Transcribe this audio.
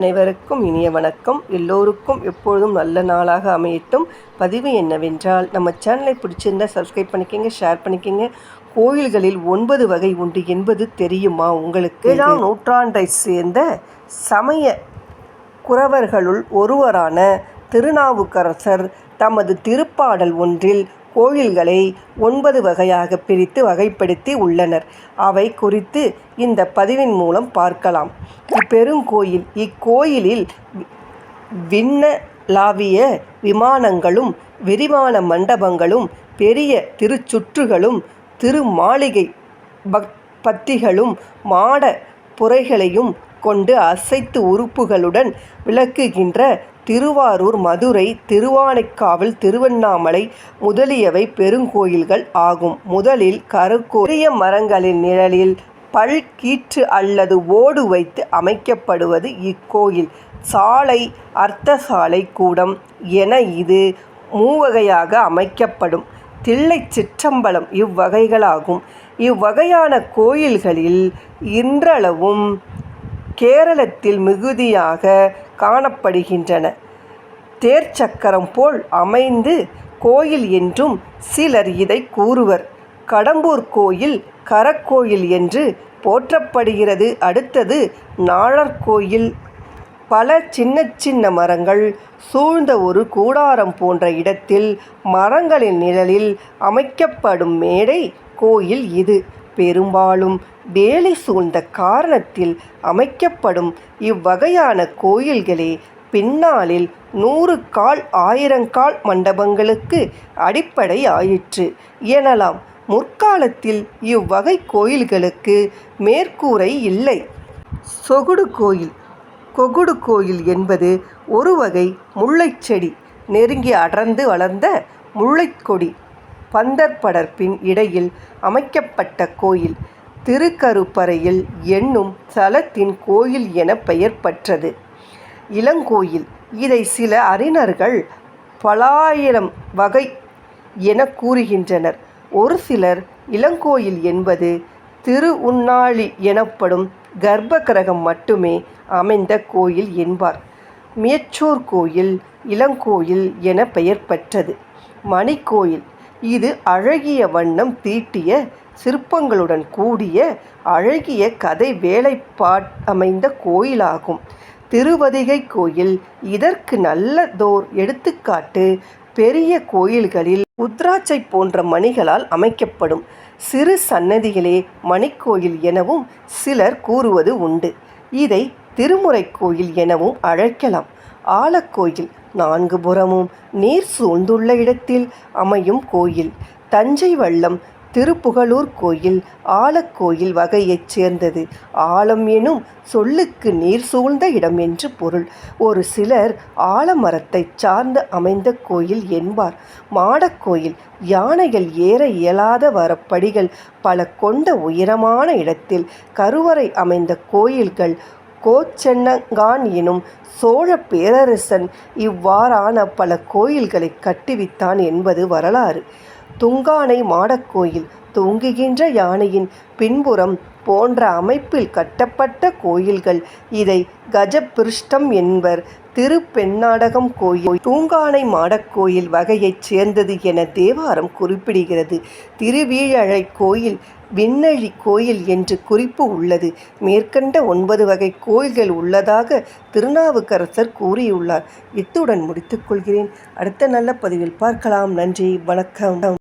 அனைவருக்கும் இனிய வணக்கம். எல்லோருக்கும் எப்பொழுதும் நல்ல நாளாக அமையட்டும். பதிவு என்னவென்றால் நம்ம சேனலை பிடிச்சிருந்தா சப்ஸ்கிரைப் பண்ணிக்கோங்க ஷேர் பண்ணிக்கோங்க. கோயில்களில் ஒன்பது வகை உண்டு என்பது தெரியுமா உங்களுக்கு? ஏழாம் நூற்றாண்டை சேர்ந்த சமய குறவர்களுள் ஒருவரான திருநாவுக்கரசர் தமது திருப்பாடல் ஒன்றில் கோயில்களை ஒன்பது வகையாக பிரித்து வகைப்படுத்தி உள்ளனர். அவை குறித்து இந்த பதிவின் மூலம் பார்க்கலாம். இப்பெருங்கோயில் இக்கோயிலில் விண்ணலாவிய விமானங்களும் விரிவான மண்டபங்களும் பெரிய திருச்சுற்றுகளும் திருமாளிகை பக் பத்திகளும் மாட புரைகளையும் கொண்டு அசைத்து உறுப்புகளுடன் விளக்குகின்ற திருவாரூர் மதுரை திருவானைக்காவல் திருவண்ணாமலை முதலியவை பெருங்கோயில்கள் ஆகும். முதலில் கருக்கோரிய மரங்களின் நிழலில் பல் கீற்று அல்லது ஓடு வைத்து அமைக்கப்படுவது இக்கோயில். சாலை அர்த்த சாலை கூடம் என இது மூவகையாக அமைக்கப்படும். தில்லை சிற்றம்பலம் இவ்வகைகளாகும். இவ்வகையான கோயில்களில் இன்றளவும் கேரளத்தில் மிகுதியாக காணப்படுகின்றன. தேர்ச்சக்கரம் போல் அமைந்து கோயில் என்றும் சிலர் இதை கூறுவர். கடம்பூர் கோயில் கரக்கோயில் என்று போற்றப்படுகிறது. அடுத்தது நாளர்கோயில் பல சின்ன சின்ன மரங்கள் சூழ்ந்த ஒரு கூடாரம் போன்ற இடத்தில் மரங்களின் நிழலில் அமைக்கப்படும் மேடை கோயில் இது. பெரும்பாலும் வேலை சூழ்ந்த காரணத்தில் அமைக்கப்படும் இவ்வகையான கோயில்களே பின்னாளில் நூறு கால் ஆயிரங்கால் மண்டபங்களுக்கு அடிப்படை ஆயிற்று எனலாம் முற்காலத்தில் இவ்வகை கோயில்களுக்கு மேற்கூரை இல்லை. சொகுடு கோயில். கொகுடு கோயில் என்பது ஒரு வகை முல்லைச்செடி நெருங்கி அடர்ந்து வளர்ந்த முல்லைக்கொடி பந்தற்படர்ப்பின் இடையில் அமைக்கப்பட்ட கோயில். திருக்கருப்பறையில் என்னும் தலத்தின் கோயில் என பெயர் பெற்றது. இளங்கோயில். இதை சில அறிஞர்கள் பலாயிரம் வகை என கூறுகின்றனர். ஒரு சிலர் இளங்கோயில் என்பது திரு உண்ணாளி எனப்படும் கர்ப்ப கிரகம் மட்டுமே அமைந்த கோயில் என்பார். மியச்சூர் கோயில் இளங்கோயில் என பெயர் பெற்றது. மணிக்கோயில். இது அழகிய வண்ணம் தீட்டிய சிற்பங்களுடன் கூடிய அழகிய கதை வேலைப்பாட் அமைந்த கோயிலாகும். திருவதிகை கோயில் இதற்கு நல்லதோர் எடுத்துக்காட்டு பெரிய கோயில்களில் உத்ராட்சை போன்ற மணிகளால் அமைக்கப்படும். சிறு சன்னதிகளே மணிக்கோயில் எனவும் சிலர் கூறுவது உண்டு. இதை திருமுறை கோயில் எனவும் அழைக்கலாம். ஆலக்கோயில் நான்கு புறமும் நீர் சூழ்ந்துள்ள இடத்தில் அமையும் கோயில். தஞ்சை வள்ளம் திருப்புகளூர் கோயில் ஆலக்கோயில் வகையைச் சேர்ந்தது. ஆலம் எனும் சொல்லுக்கு நீர் சூழ்ந்த இடம் என்று பொருள். ஒரு சிலர் ஆலமரத்தைச் சார்ந்து அமைந்த கோயில் என்பார். மாடக்கோயில் யானைகள் ஏற இயலாத வரப்படிகள் பல கொண்ட உயரமான இடத்தில் கருவறை அமைந்த கோயில்கள் கோச்சென்னங்கான் எனும் சோழ பேரரசன் இவ்வாறான பல கோயில்களை கட்டுவித்தான் என்பது வரலாறு. துங்கானை மாடக்கோயில் தூங்குகின்ற யானையின் பின்புறம் போன்ற அமைப்பில் கட்டப்பட்ட கோயில்கள். இதை கஜபிருஷ்டம் என்பர் திருப்பெண்ணாடகம் கோயில். தூங்கானை மாடக்கோயில் வகையைச் சேர்ந்தது என தேவாரம் குறிப்பிடுகிறது. திருவீழழை கோயில் விண்ணழி கோயில் என்று குறிப்பு உள்ளது. மேற்கண்ட ஒன்பது வகை கோயில்கள் உள்ளதாக திருநாவுக்கரசர் கூறியுள்ளார். இத்துடன் முடித்துக்கொள்கிறேன் அடுத்த நல்ல பதிவில் பார்க்கலாம். நன்றி வணக்கம்.